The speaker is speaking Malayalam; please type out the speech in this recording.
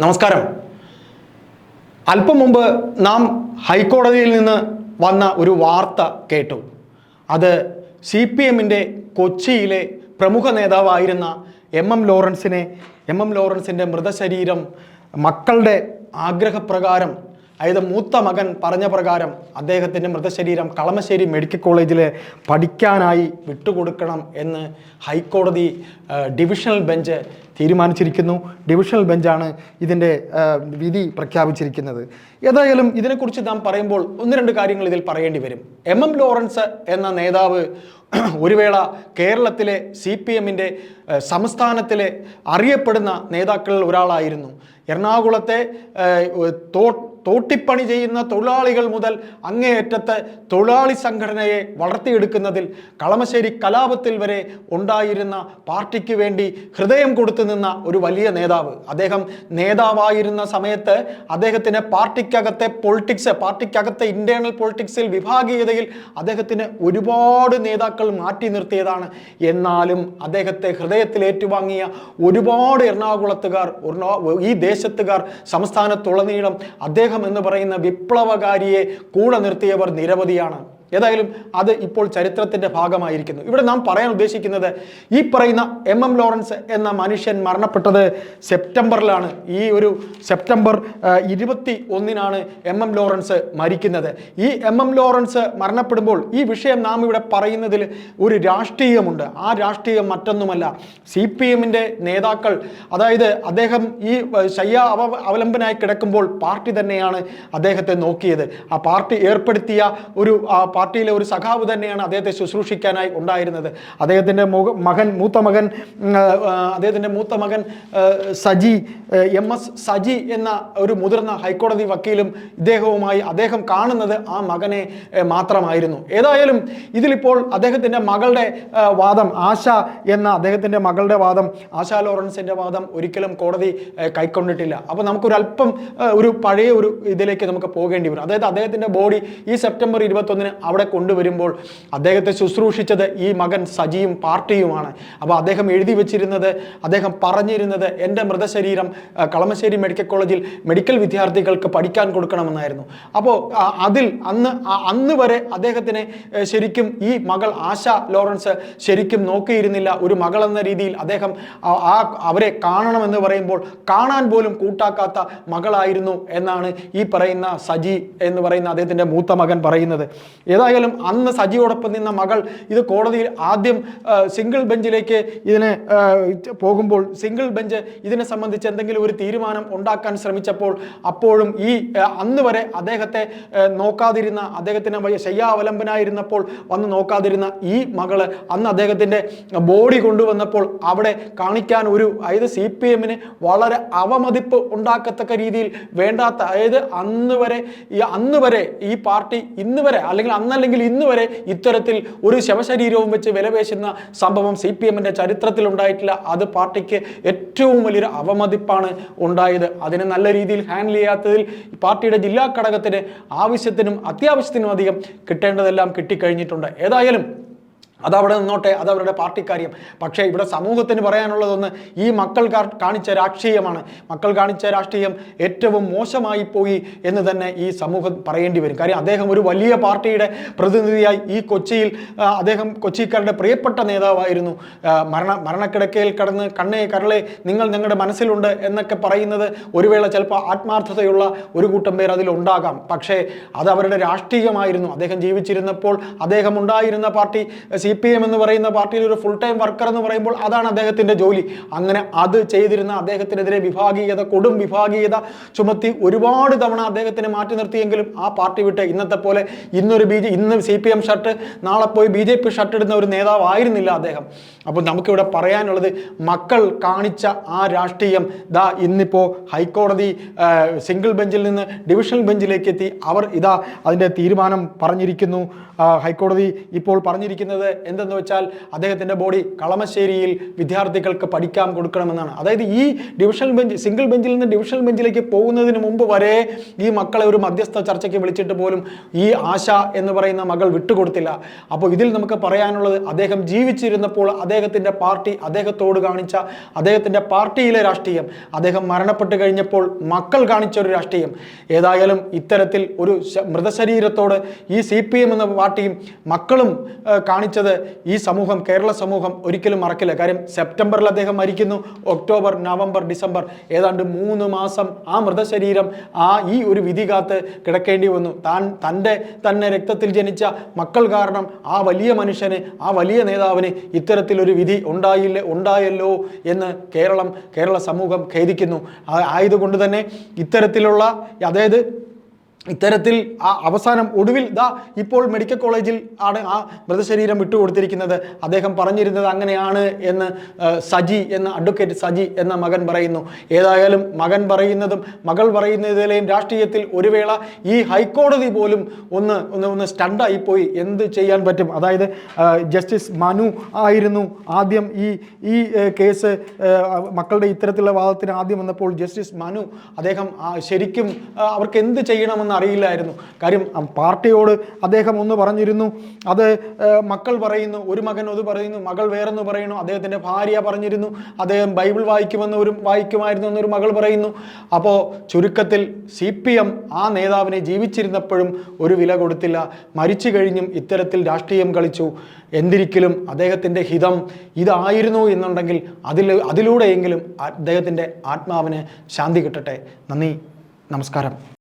നമസ്കാരം. അല്പം മുമ്പ് നാം ഹൈക്കോടതിയിൽ നിന്ന് വന്ന ഒരു വാർത്ത കേട്ടു. അത് സി പി എമ്മിന്റെ കൊച്ചിയിലെ പ്രമുഖ നേതാവായിരുന്ന എം എം ലോറൻസിനെ എം എം ലോറൻസിന്റെ മൃതശരീരം മക്കളുടെ ആഗ്രഹപ്രകാരം അതായത് മൂത്ത മകൻ പറഞ്ഞ പ്രകാരം അദ്ദേഹത്തിന്റെ മൃതശരീരം കളമശ്ശേരി മെഡിക്കൽ കോളേജിൽ പഠിക്കാനായി വിട്ടുകൊടുക്കണം എന്ന് ഹൈക്കോടതി ഡിവിഷണൽ ബെഞ്ച് തീരുമാനിച്ചിരിക്കുന്നു. ഡിവിഷണൽ ബെഞ്ചാണ് ഇതിന്റെ വിധി പ്രഖ്യാപിച്ചിരിക്കുന്നത്. ഏതായാലും ഇതിനെക്കുറിച്ച് നാം പറയുമ്പോൾ ഒന്ന് രണ്ട് കാര്യങ്ങൾ ഇതിൽ പറയേണ്ടി വരും. എം. എം. ലോറൻസ് എന്ന നേതാവ് ഒരു വേള കേരളത്തിലെ സി പി എമ്മിന്റെ സംസ്ഥാനത്തിലെ അറിയപ്പെടുന്ന നേതാക്കളിൽ ഒരാളായിരുന്നു. എറണാകുളത്തെ തോ തോട്ടിപ്പണി ചെയ്യുന്ന തൊഴിലാളികൾ മുതൽ അങ്ങേയറ്റത്തെ തൊഴിലാളി സംഘടനയെ വളർത്തിയെടുക്കുന്നതിൽ കളമശ്ശേരി കലാപത്തിൽ വരെ ഉണ്ടായിരുന്ന പാർട്ടിക്ക് വേണ്ടി ഹൃദയം കൊടുത്തു നിന്ന ഒരു വലിയ നേതാവ്. അദ്ദേഹം നേതാവായിരുന്ന സമയത്ത് അദ്ദേഹത്തിന് പാർട്ടിക്കകത്തെ പൊളിറ്റിക്സ് പാർട്ടിക്കകത്തെ ഇന്റേണൽ പൊളിറ്റിക്സിൽ വിഭാഗീയതയിൽ അദ്ദേഹത്തിന് ഒരുപാട് നേതാക്കൾ മാറ്റി നിർത്തിയതാണ്. എന്നാലും അദ്ദേഹത്തെ ഹൃദയത്തിൽ ഏറ്റുവാങ്ങിയ ഒരുപാട് എറണാകുളത്തുകാർ ഈ ദേശത്തുകാർ സംസ്ഥാനത്തുടനീളം അദ്ദേഹം എന്ന് പറയുന്ന വിപ്ലവകാരിയെ കൂടെ നിർത്തിയവർ നിരവധിയാണ്. ഏതായാലും അത് ഇപ്പോൾ ചരിത്രത്തിന്റെ ഭാഗമായിരിക്കുന്നു. ഇവിടെ നാം പറയാൻ ഉദ്ദേശിക്കുന്നത് ഈ പറയുന്ന എം എം ലോറൻസ് എന്ന മനുഷ്യൻ മരണപ്പെട്ടത് സെപ്റ്റംബറിലാണ്. ഈ ഒരു സെപ്റ്റംബർ ഇരുപത്തി ഒന്നിനാണ് എം എം ലോറൻസ് മരിക്കുന്നത്. ഈ എം എം ലോറൻസ് മരണപ്പെടുമ്പോൾ ഈ വിഷയം നാം ഇവിടെ പറയുന്നതിൽ ഒരു രാഷ്ട്രീയമുണ്ട്. ആ രാഷ്ട്രീയം മറ്റൊന്നുമല്ല. സി പി എമ്മിന്റെ നേതാക്കൾ അതായത് അദ്ദേഹം ഈ ശയ്യ അവ അവലംബനായി കിടക്കുമ്പോൾ പാർട്ടി തന്നെയാണ് അദ്ദേഹത്തെ നോക്കിയത്. ആ പാർട്ടി ഏർപ്പെടുത്തിയ ഒരു പാർട്ടിയിലെ ഒരു സഖാവ് തന്നെയാണ് അദ്ദേഹത്തെ ശുശ്രൂഷിക്കാനായി ഉണ്ടായിരുന്നത്. അദ്ദേഹത്തിന്റെ മകൻ മൂത്ത മകൻ അദ്ദേഹത്തിന്റെ മൂത്ത മകൻ സജി എം എസ് സജി എന്ന ഒരു മുതിർന്ന ഹൈക്കോടതി വക്കീലും ഇദ്ദേഹവുമായി അദ്ദേഹം കാണുന്നത് ആ മകനെ മാത്രമായിരുന്നു. ഏതായാലും ഇതിലിപ്പോൾ അദ്ദേഹത്തിന്റെ മകളുടെ വാദം ആശ എന്ന അദ്ദേഹത്തിന്റെ മകളുടെ വാദം ആശ ലോറൻസിന്റെ വാദം ഒരിക്കലും കോടതി കൈക്കൊണ്ടിട്ടില്ല. അപ്പോൾ നമുക്കൊരു അല്പം ഒരു പഴയ ഒരു ഇതിലേക്ക് നമുക്ക് പോകേണ്ടി വരും. അതായത് അദ്ദേഹത്തിന്റെ ബോഡി ഈ സെപ്റ്റംബർ ഇരുപത്തൊന്നിന് അവിടെ കൊണ്ടുവരുമ്പോൾ അദ്ദേഹത്തെ ശുശ്രൂഷിച്ചത് ഈ മകൻ സജിയും പാർട്ടിയുമാണ്. അപ്പോൾ അദ്ദേഹം എഴുതി വെച്ചിരുന്നത് അദ്ദേഹം പറഞ്ഞിരുന്നത് എന്റെ മൃതശരീരം കളമശ്ശേരി മെഡിക്കൽ കോളേജിൽ മെഡിക്കൽ വിദ്യാർത്ഥികൾക്ക് പഠിക്കാൻ കൊടുക്കണമെന്നായിരുന്നു. അപ്പോൾ അതിൽ അന്ന് അന്ന് വരെ അദ്ദേഹത്തിനെ ശരിക്കും ഈ മകൾ ആശ ലോറൻസ് ശരിക്കും നോക്കിയിരുന്നില്ല. ഒരു മകൾ എന്ന രീതിയിൽ അദ്ദേഹം ആ അവരെ കാണണമെന്ന് പറയുമ്പോൾ കാണാൻ പോലും കൂട്ടാക്കാത്ത മകളായിരുന്നു എന്നാണ് ഈ പറയുന്ന സജി എന്ന് പറയുന്ന അദ്ദേഹത്തിന്റെ മൂത്ത മകൻ പറയുന്നത്. ഏതായാലും അന്ന് സജിയോടൊപ്പം നിന്ന മകൾ ഇത് കോടതിയിൽ ആദ്യം സിംഗിൾ ബെഞ്ചിലേക്ക് ഇതിനെ പോകുമ്പോൾ സിംഗിൾ ബെഞ്ച് ഇതിനെ സംബന്ധിച്ച് എന്തെങ്കിലും ഒരു തീരുമാനം ഉണ്ടാക്കാൻ ശ്രമിച്ചപ്പോൾ അപ്പോഴും ഈ അന്ന് വരെ അദ്ദേഹത്തെ നോക്കാതിരുന്ന അദ്ദേഹത്തിന് ശയ്യാവലംബനായിരുന്നപ്പോൾ വന്ന് നോക്കാതിരുന്ന ഈ മകൾ അന്ന് അദ്ദേഹത്തിന്റെ ബോഡി കൊണ്ടുവന്നപ്പോൾ അവിടെ കാണിക്കാൻ ഒരു അതായത് സി പി എമ്മിന് വളരെ അവമതിപ്പ് ഉണ്ടാക്കത്തക്ക രീതിയിൽ വേണ്ടാത്ത അതായത് അന്ന് വരെ ഈ അന്ന് വരെ ഈ പാർട്ടി ഇന്ന് വരെ അല്ലെങ്കിൽ അന്നല്ലെങ്കിൽ ഇന്ന് വരെ ഇത്തരത്തിൽ ഒരു ശവശരീരവും വെച്ച് വിലപേശുന്ന സംഭവം സി പി എമ്മിന്റെ ചരിത്രത്തിൽ ഉണ്ടായിട്ടില്ല അത് പാർട്ടിക്ക് ഏറ്റവും വലിയൊരു അവമതിപ്പാണ് ഉണ്ടായത്. അതിനെ നല്ല രീതിയിൽ ഹാൻഡിൽ ചെയ്യാത്തതിൽ പാർട്ടിയുടെ ജില്ലാ ഘടകത്തിന് ആവശ്യത്തിനും അത്യാവശ്യത്തിനും അധികം കിട്ടേണ്ടതെല്ലാം കിട്ടിക്കഴിഞ്ഞിട്ടുണ്ട്. ഏതായാലും അതവിടെ നിന്നോട്ടെ അതവരുടെ പാർട്ടിക്കാര്യം പക്ഷേ ഇവിടെ സമൂഹത്തിന് പറയാനുള്ളതൊന്ന് ഈ മക്കൾ കാണിച്ച രാഷ്ട്രീയമാണ്. മക്കൾ കാണിച്ച രാഷ്ട്രീയം ഏറ്റവും മോശമായി പോയി എന്ന് തന്നെ ഈ സമൂഹം പറയേണ്ടി വരും. കാര്യം അദ്ദേഹം ഒരു വലിയ പാർട്ടിയുടെ പ്രതിനിധിയായി ഈ കൊച്ചിയിൽ അദ്ദേഹം കൊച്ചിക്കാരുടെ പ്രിയപ്പെട്ട നേതാവായിരുന്നു. മരണ മരണക്കിടക്കയിൽ കടന്ന് കണ്ണേ കരളെ നിങ്ങൾ ഞങ്ങളുടെ മനസ്സിലുണ്ട് എന്നൊക്കെ പറയുന്നത് ഒരു വേള ചിലപ്പോൾ ആത്മാർത്ഥതയുള്ള ഒരു കൂട്ടം പേർ അതിലുണ്ടാകാം പക്ഷേ അത് അവരുടെ രാഷ്ട്രീയമായിരുന്നു. അദ്ദേഹം ജീവിച്ചിരുന്നപ്പോൾ അദ്ദേഹം ഉണ്ടായിരുന്ന പാർട്ടി സി പി എം എന്ന് പറയുന്ന പാർട്ടിയിൽ ഒരു ഫുൾ ടൈം വർക്കർ എന്ന് പറയുമ്പോൾ അതാണ് അദ്ദേഹത്തിന്റെ ജോലി. അങ്ങനെ അത് ചെയ്തിരുന്ന അദ്ദേഹത്തിനെതിരെ വിഭാഗീയത കൊടും വിഭാഗീയത ചുമത്തി ഒരുപാട് തവണ അദ്ദേഹത്തിനെ മാറ്റി നിർത്തിയെങ്കിലും ആ പാർട്ടി വിട്ട് ഇന്നത്തെ പോലെ ഇന്നൊരു ബി ജെ ഇന്ന് സി പി എം ഷർട്ട് നാളെ പോയി ബി ജെ പി ഷർട്ട് ഇടുന്ന ഒരു നേതാവായിരുന്നില്ല അദ്ദേഹം. അപ്പോൾ നമുക്കിവിടെ പറയാനുള്ളത് മക്കൾ കാണിച്ച ആ രാഷ്ട്രീയം ദാ ഇന്നിപ്പോൾ ഹൈക്കോടതി സിംഗിൾ ബെഞ്ചിൽ നിന്ന് ഡിവിഷണൽ ബെഞ്ചിലേക്ക് എത്തി അവർ ഇതാ അതിന്റെ തീരുമാനം പറഞ്ഞിരിക്കുന്നു. ഹൈക്കോടതി ഇപ്പോൾ പറഞ്ഞിരിക്കുന്നത് എന്തെന്ന് വെച്ചാൽ അദ്ദേഹത്തിന്റെ ബോഡി കളമശ്ശേരിയിൽ വിദ്യാർത്ഥികൾക്ക് പഠിക്കാൻ കൊടുക്കണമെന്നാണ്. അതായത് ഈ ഡിവിഷണൽ ബെഞ്ച് സിംഗിൾ ബെഞ്ചിൽ നിന്ന് ഡിവിഷണൽ ബെഞ്ചിലേക്ക് പോകുന്നതിന് മുമ്പ് വരെ ഈ മക്കളെ ഒരു മധ്യസ്ഥ ചർച്ചയ്ക്ക് വിളിച്ചിട്ട് പോലും ഈ ആശ എന്ന് പറയുന്ന മകൾ വിട്ടുകൊടുത്തില്ല. അപ്പോൾ ഇതിൽ നമുക്ക് പറയാനുള്ളത് അദ്ദേഹം ജീവിച്ചിരുന്നപ്പോൾ അദ്ദേഹത്തിന്റെ പാർട്ടി അദ്ദേഹത്തോട് കാണിച്ച അദ്ദേഹത്തിന്റെ പാർട്ടിയിലെ രാഷ്ട്രീയം അദ്ദേഹം മരണപ്പെട്ട് കഴിഞ്ഞപ്പോൾ മക്കൾ കാണിച്ച ഒരു രാഷ്ട്രീയം. ഏതായാലും ഇത്തരത്തിൽ ഒരു മൃതശരീരത്തോട് ഈ സി പി എം എന്ന പാർട്ടിയും മക്കളും ആ, കാണിച്ചത് ഈ സമൂഹം കേരള സമൂഹം ഒരിക്കലും മറക്കില്ല. കാര്യം സെപ്റ്റംബറിൽ അദ്ദേഹം മരിക്കുന്നു ഒക്ടോബർ നവംബർ ഡിസംബർ. ഏതാണ്ട് മൂന്ന് മാസം ആ മൃതശരീരം ആ ഈ ഒരു വിധി കാത്ത് കിടക്കേണ്ടി വന്നു. താൻ തന്റെ തന്നെ രക്തത്തിൽ ജനിച്ച മക്കൾ കാരണം ആ വലിയ മനുഷ്യന് ആ വലിയ നേതാവിന് ഇത്തരത്തിലൊരു വിധി ഉണ്ടായില്ല ഉണ്ടായല്ലോ എന്ന് കേരളം കേരള സമൂഹം ഖേദിക്കുന്നു. ആയതുകൊണ്ട് തന്നെ ഇത്തരത്തിലുള്ള അതായത് ഇത്തരത്തിൽ ആ അവസാനം ഒടുവിൽ ദാ ഇപ്പോൾ മെഡിക്കൽ കോളേജിൽ ആണ് ആ മൃതശരീരം വിട്ടുകൊടുത്തിരിക്കുന്നത്. അദ്ദേഹം പറഞ്ഞിരുന്നത് അങ്ങനെയാണ് എന്ന് സജി എന്ന അഡ്വക്കേറ്റ് സജി എന്ന മകൻ പറയുന്നു. ഏതായാലും മകൻ പറയുന്നതും മകൾ പറയുന്നതിലെയും രാഷ്ട്രീയത്തിൽ ഒരു വേള ഈ ഹൈക്കോടതി പോലും ഒന്ന് ഒന്ന് ഒന്ന് സ്റ്റണ്ടായി പോയി. എന്ത് ചെയ്യാൻ പറ്റും? അതായത് ജസ്റ്റിസ് മനു ആയിരുന്നു ആദ്യം ഈ ഈ കേസ് മക്കളുടെ ഇത്തരത്തിലുള്ള വാദത്തിന് ആദ്യം വന്നപ്പോൾ ജസ്റ്റിസ് മനു അദ്ദേഹം ശരിക്കും അവർക്ക് എന്ത് ചെയ്യണമെന്ന് അറിയില്ലായിരുന്നു. കാര്യം പാർട്ടിയോട് അദ്ദേഹം ഒന്ന് പറഞ്ഞിരുന്നു. അത് മക്കൾ പറയുന്നു ഒരു മകൻ അത് പറയുന്നു മകൾ വേറെന്ന് പറയുന്നു. അദ്ദേഹത്തിന്റെ ഭാര്യ പറഞ്ഞിരുന്നു. അദ്ദേഹം ബൈബിൾ വായിക്കുമെന്ന് ഒരു വായിക്കുമായിരുന്നു എന്നൊരു മകൾ പറയുന്നു. അപ്പോൾ ചുരുക്കത്തിൽ സി പി എം ആ നേതാവിനെ ജീവിച്ചിരുന്നപ്പോഴും ഒരു വില കൊടുത്തില്ല. മരിച്ചു കഴിഞ്ഞും ഇത്തരത്തിൽ രാഷ്ട്രീയം കളിച്ചു. എന്തിരിക്കലും അദ്ദേഹത്തിന്റെ ഹിതം ഇതായിരുന്നു എന്നുണ്ടെങ്കിൽ അതിൽ അതിലൂടെയെങ്കിലും അദ്ദേഹത്തിന്റെ ആത്മാവിന് ശാന്തി കിട്ടട്ടെ. നന്ദി. നമസ്കാരം.